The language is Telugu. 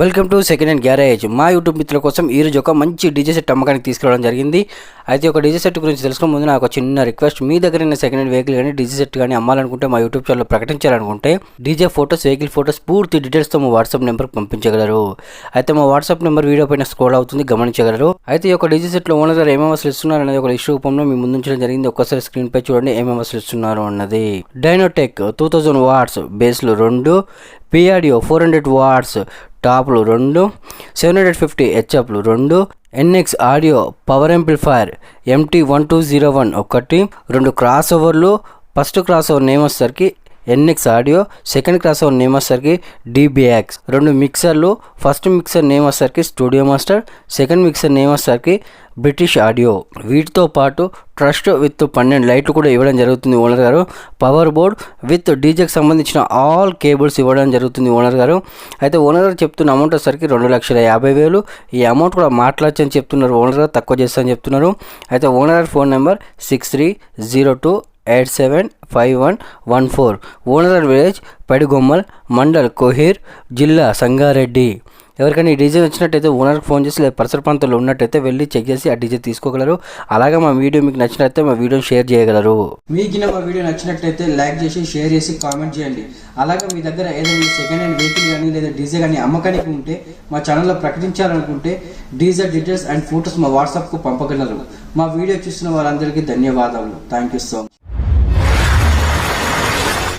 Welcome to second hand garage. మా యూట్యూబ్ మిత్రుల కోసం ఈ రోజు ఒక మంచి డీజే సెట్ అమ్మకానికి తీసుకురావడం జరిగింది. అయితే ఒక డీజే సెట్ గురించి తెలుసుకున్న ముందు నాకు చిన్న రిక్వెస్ట్. మీ దగ్గర ఉన్న సెకండ్ హ్యాండ్ వెహికల్ కానీ డీజే సెట్ కానీ అమ్మాలనుకుంటే మా యూట్యూబ్ ఛానల్లో ప్రకటించాలనుకుంటే డీజే ఫోటోస్ వెహికల్ ఫోటోస్ పూర్తి డీటెయిల్స్తో మా వాట్సాప్ నెంబర్కి పంపించగలరు. అయితే మా వాట్సాప్ నెంబర్ వీడియో పైన స్క్రోల్ అవుతుంది గమనించగలరు. అయితే ఈ యొక్క డీజే సెట్లో ఓనర్ గారు ఏమేమి అసలు ఇస్తున్నారు అనేది ఒక ఇష్యూ రూపంలో మీ ముందుంచడం జరిగింది. ఒక్కసారి స్క్రీన్ పై చూడండి ఏమేమి అసలు ఇస్తున్నారు అన్నది. డైనోటెక్ టూ థౌజండ్ వాట్స్ బేస్లు రెండు పిఆర్డిఓ ఫోర్ హండ్రెడ్ వాట్స్ టాప్లు రెండు సెవెన్ హండ్రెడ్ ఫిఫ్టీ హెచ్ఎఫ్లు రెండు NX audio power amplifier MT one two zero one ఒకటి రెండు క్రాస్ ఓవర్లు ఫస్ట్ క్రాస్ ఓవర్ నేమ్ వచ్చేసరికి NX audio second crossover name వచ్చేసరికి డీబీఎక్స్ రెండు మిక్సర్లు ఫస్ట్ మిక్సర్ నేమ్ వచ్చేసరికి studio master second mixer name వచ్చేసరికి బ్రిటిష్ ఆడియో వీటితో పాటు ట్రస్ట్ విత్ పన్నెండు లైట్లు కూడా ఇవ్వడం జరుగుతుంది ఓనర్ గారు. పవర్ బోర్డ్ విత్ డీజేకి సంబంధించిన ఆల్ కేబుల్స్ ఇవ్వడం జరుగుతుంది ఓనర్ గారు. అయితే ఓనర్ గారు చెప్తున్న అమౌంట్ వచ్చేసరికి రెండు లక్షల యాభై వేలు. ఈ అమౌంట్ కూడా మాట్లాడచ్చు అని చెప్తున్నారు ఓనర్ గారు తక్కువ చేస్తారని చెప్తున్నారు. అయితే ఓనర్ గారి phone number six three zero two eight seven five one one four owner village Padigommal mandal Kohir జిల్లా సంగారెడ్డి. ఎవరికైనా ఈ డీజే వచ్చినట్టయితే ఓనర్కి ఫోన్ చేసి లేదా పరిసర ప్రాంతంలో ఉన్నట్టయితే వెళ్ళి చెక్ చేసి ఆ డీజే తీసుకోగలరు. అలాగే మా వీడియో మీకు నచ్చినట్లయితే మా వీడియో షేర్ చేయగలరు. మీకు మా వీడియో నచ్చినట్టయితే లైక్ చేసి షేర్ చేసి కామెంట్ చేయండి. అలాగే మీ దగ్గర ఏదైనా సెకండ్ హ్యాండ్ వెహికల్ కానీ లేదా డీజే కానీ అమ్మకానికి ఉంటే మా ఛానల్లో ప్రకటించాలనుకుంటే డీజే డీటెయిల్స్ అండ్ ఫొటోస్ మా వాట్సాప్కు పంపగలరు. మా వీడియో చూసిన వారందరికీ ధన్యవాదాలు థ్యాంక్ యూ సో మచ్